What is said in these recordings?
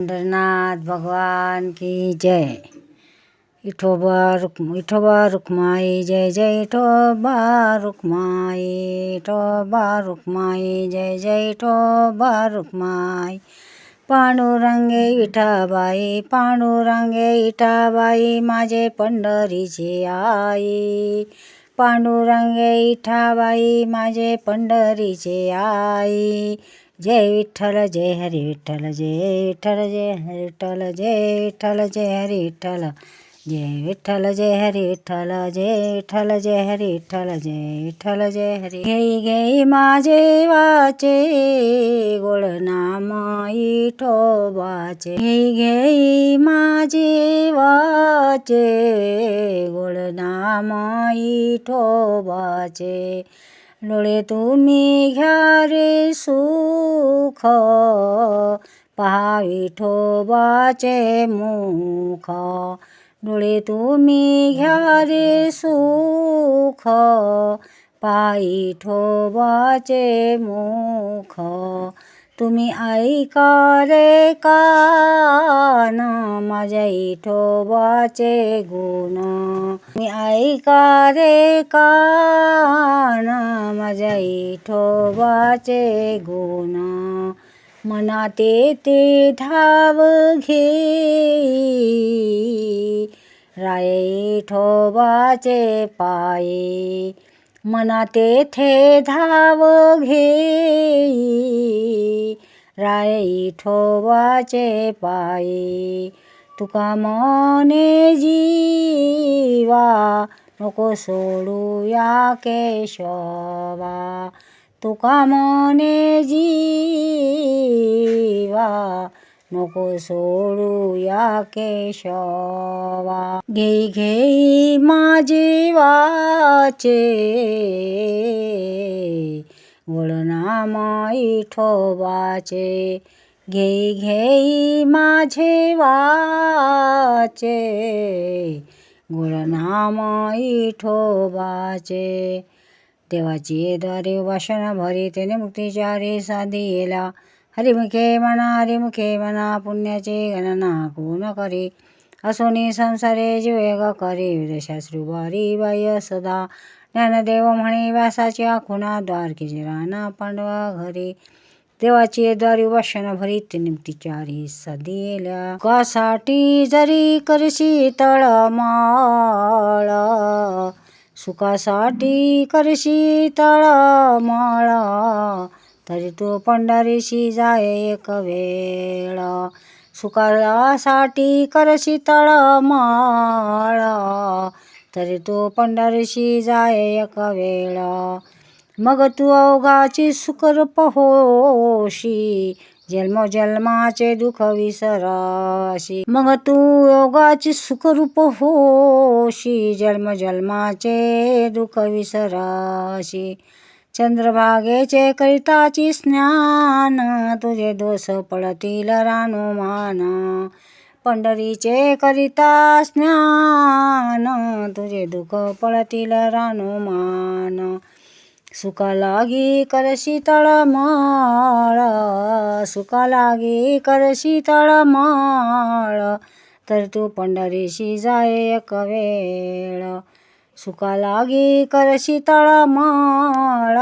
पंढरनाथ भगवान की जय विठोबा रुक् विठोबा रुक्माई जय जय विठोबा रुक्माई विठोबा रुक्माई जय जय विठोबा रुक्माई पांडुरंगे विठाबाई पांडुरंगे विठाबाई माझे पंढरीची आई पांडुरंगे विठाबाई माझे पंढरीचे आई जय विठ्ठल जय हरी विठ्ठल जय विठ्ठल जय हरी विठ्ठल जय विठ्ठल जय हरी विठ्ठल जय विठ्ठल जय हरी विठ्ठल जय विठ्ठल जय हरी विठ्ठल जय विठ्ठल जय हरी घेई घेई माझे वाचे गोड नाम विठोबाचे घेई घेई माझे वाचे गोड नाम विठोबाचे डोळे तुम्ही घ्या रे सुख पहा विठोबाचे मुख डोळे तुम्ही घ्या रे सुख पहा विठोबाचे मुख तुम्ही ऐका रे कान माझ्या विठोबाचे गुण. तुम्ही ऐका रे कान माझ्या विठोबाचे गुण. मनात ते धाव घे. राय ठोबाचे पाये. मना थे धाव घे. राय ठोवाचे पायी. तुका मने जीवा नको सोडू या केशवा. तुका मने जीवा नको सोडू या केशवा. घेई घेई माझी ठोबाचे वळणा माई ठोबाचे घेई घेई माझे वाचे. गुणनाम ठोबाचे. देवाची द्वारे वासना भरी त्याने मुक्तीच्या रे साधी येला. हरिमुखे म्हणा हरिमुखे म्हणा पुण्याचे गणना कोण करे? असोनी संसारे जीवेग करी विदशास्त्री बारी बाय सदा. ज्ञानदेव म्हणे व्यासाची आखुना द्वारकेचे राणा पांडवा घरी. देवाची द्वारी वासना भरी ते निमतीचारी सदिल्या. कासाठी जरी करशी तळमाळ? सुखासाठी करशी तळमाळ? तरी तू पंढरीशी जाय एक वेळ. सुखासाठी करशी तळमाळ तरी तू पंढरशी जाय एक वेळ मग तू अवघाची सुखरूप होशी जन्मजन्माचे दुःख विसराशी. मग तू योगाची सुखरूप होशी जन्म जन्माचे दुःख विसराशी. चंद्रभागेचे करिताची स्नान तुझे दोष पडतील रानुमान पंढरीचे करिता स्नान तुझे दुःख पडतील रानुमान सुका लागी करशी माळ सुका लागी करशी माळ तर तू पंढरीशी जाय एक वेळ. सुका लागी करशी तळमाळ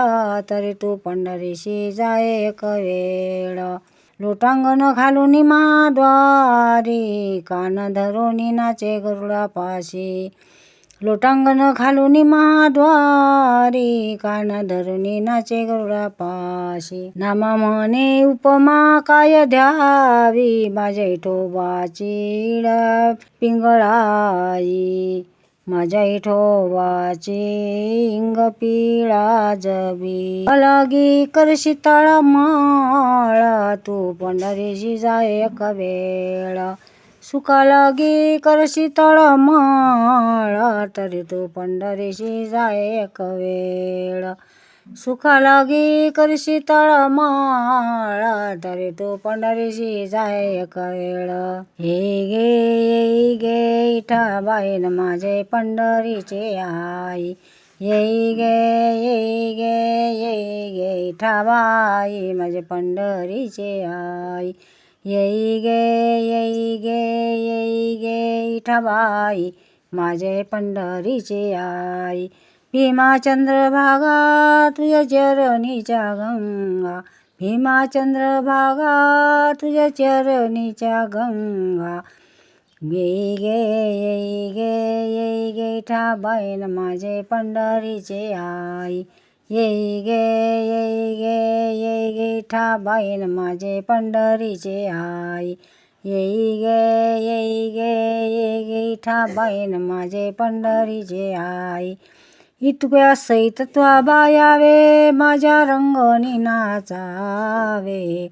तरी तू पंढरीशी जाय एक वेळ लोटांगण घालून महाद्वारी कान धरून नाचे गरुडापाशी लोटांगण घालून महाद्वारी कान धरून नाचे गरुडापाशी नामा म्हणे उपमा काय द्यावी माझ्या इठोबाची पिंगळाई माझ्या इठोबाची इंग पिळा जबी. अलगी करशी माळा तू पंढरीशी जाय वेळा. सुखा सुका लागी करशी माळा तरी तू पंढरीशी जाय एक वेळ सुखा लागी करशी तळमाळ तरी तू पंढरीशी जाय एक वेळ हे गे येई गे इठाबाईन माझे पंढरीचे आई येई गे येई गे येई गे इठाबाई माझे पंढरीचे आई येई गे येई गे येई गे इठाबाई माझे पंढरीचे आई भीमा चंद्रभागा तुझ्या चरणीच्या गंगा भीमा चंद्रभागा तुझ्या चरणीच्या गंगा येई गे येई गे येई गे ठाबाईन माझे पंढरीचे आई। येई गे येई गे येई गे ठाबाईन माझे पंढरीचे आई। येई गे येई गे येई गे ठाबाईन माझे पंढरीचे आई। इतक्या सैत त्वा बायावे माझ्या रंगणी नाचावे.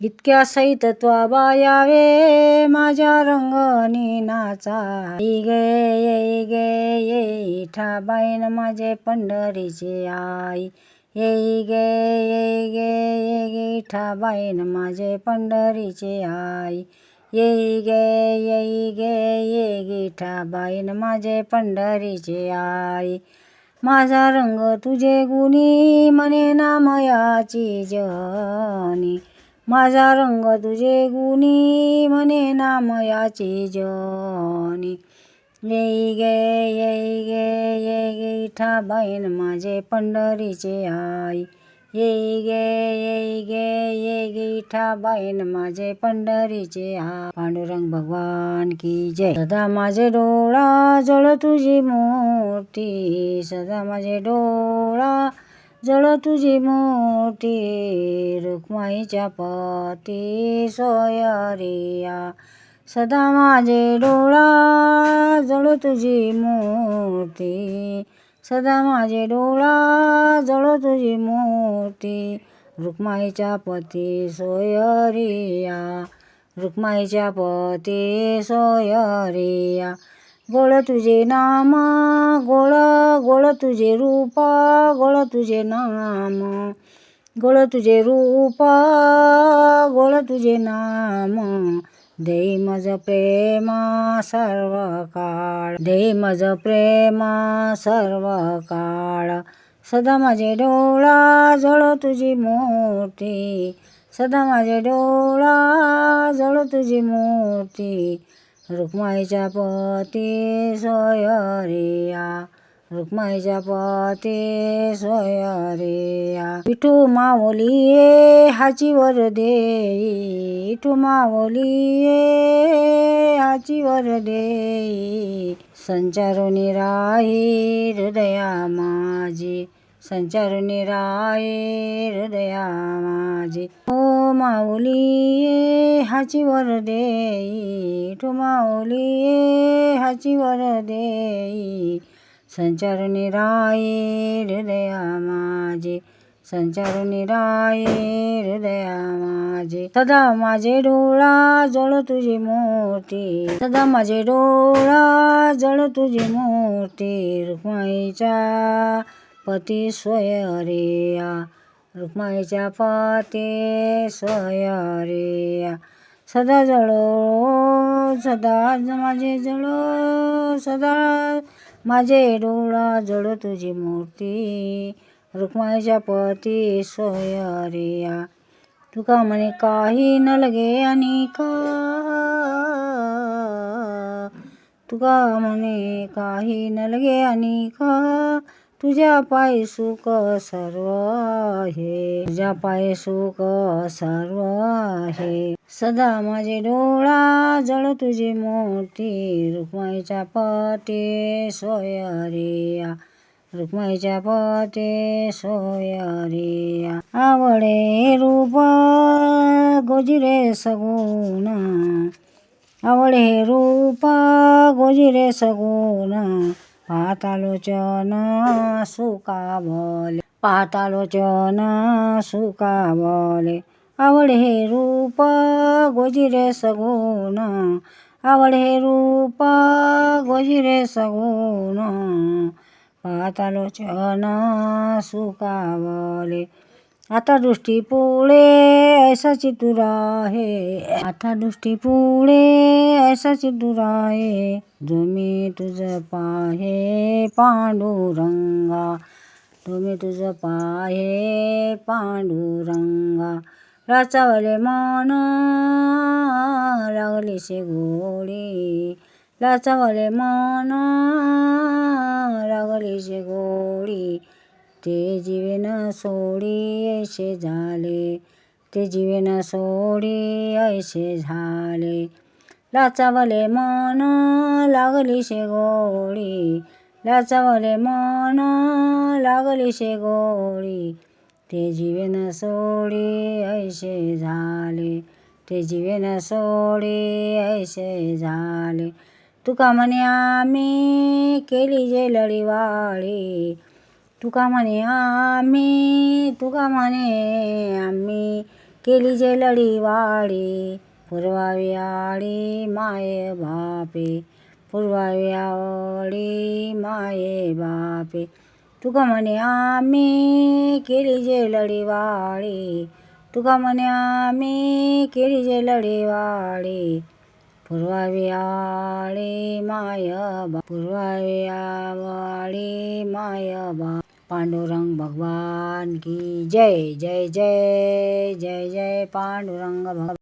इतक्या सैत त्वा बायावे माझ्या रंगणी नाचा येई गे येई गे येई माझे पंढरीचे आई. येई गे येई गे ये गे ठाबाईन माझे पंढरीचे आई. येई गे येई गे ये गे ठाबाईन माझे पंढरीचे आई. माझा रंग तुझे गुणी म्हणे नामयाची जनी. माझा रंग तुझे गुणी म्हणे नामयाची जनी. येई गे येई गे येई गे ठाबाईन माझे पंढरीचे आई. येई गे येई गे ये गे ठाबाईन माझे पंढरीचे हा. पांडुरंग भगवान की जय. सदा माझे डोळा जळ तुझी मोठी सदा माझे डोळा जळ तुझी मोठी रुक्माईच्या पती सोयरिया. सदा माझे डोळा जळ तुझी मोठी सदा माझे डोळा जळ तुझी मोठी रुक्माईच्या पती सोयरिया. रुक्माईच्या पती सोयरिया. गोळ तुझे नाम गोळ गोळ तुझे रूप गोळ तुझे नाम. गोळ तुझे रूप गोळ तुझे नाम. देई मज प्रेम सर्व काळ देई मज प्रेम सर्व काळ सदा माझे डोळा जळो तुझी मोठी सदा माझे डोळा जळो तुझी मूर्ती. रुक्माईच्या पती सोयरिया. रुक्माईच्या पती सोयरिया. विठू माऊली हाची वर देई. विठू माऊली हाची वर देई संचारुनी राही हृदया माझी. संचारुनी राही हृदया माझी. ओ माऊली हाची वर देई विठू माऊली हाची वर देई संचारुनी राही हृदया माझे. संचारुनी राही हृदया माझे सदा माझे डोळा जळ तुझी मूर्ती. सदा माझे डोळा जळ तुझी मूर्ती. रुक्माईच्या पती स्वयरिया रुक्माईच्या पती स्वयरिया सदा जळो सदा माझे जळो सदा माझे डोळा जळ तुझी मूर्ती. रुक्माईच्या पती सोयरिया. तुका म्हणे काही न लगे आणि का? तुका म्हणे काही न लगे आणि का? तुझ्या पाय सुख सर्व आहे. तुझ्या पाय सुख सर्व आहे. सदा माझे डोळा जळ तुझी मोठी रुक्माईच्या पती सोयरिया. रुक्माईच्या पते सोयरिया आवडे रूप गोजिरे सगुण आवडे रूप गोजिरे सगुण पातालोचन सुका बोले पातालोचन सुका बोले आवडे रूप गोजिरे सगुण आवडे रूप गोजिरे सगुण पातालोचन सुकावले. आता दृष्टी पुढे ऐसा चितूर आहे. आता दृष्टी पुढे ऐसा चितूर आहे. तुम्ही तुझ पाहे पांडुरंगा. तुम्ही तुझ पाहे पांडुरंगा. लाचावले मन लागलीसे गोडी लाचावले मन लागली लागलीसे गोडी ते जीवेन सोडी ऐसे झाले ते जीवेन सोडी ऐसे झाले लाचावले मन लागली शे गोडी लाचावले मन लागली शे गोडी ते जीवेन सोडी ऐसे झाले ते जीवेन सोडी ऐसे झाले तुका म्हणे आम्ही केली जे लढीवाळी तुका म्हणे आम्ही तुका म्हणे आम्ही केली जे लढीवाळी पुरवावी आळी माये बापे पुरवावी आवडी माये बापे. तुका म्हणे आम्ही केली जे लढीवाळी तुका म्हणे आम्ही केली जे लढीवाळी पुरवावी आळी माय बा पुरवावी आवडी माय बा. पांडुरंग भगवान की जय जय जय जय जय पांडुरंग भगवान.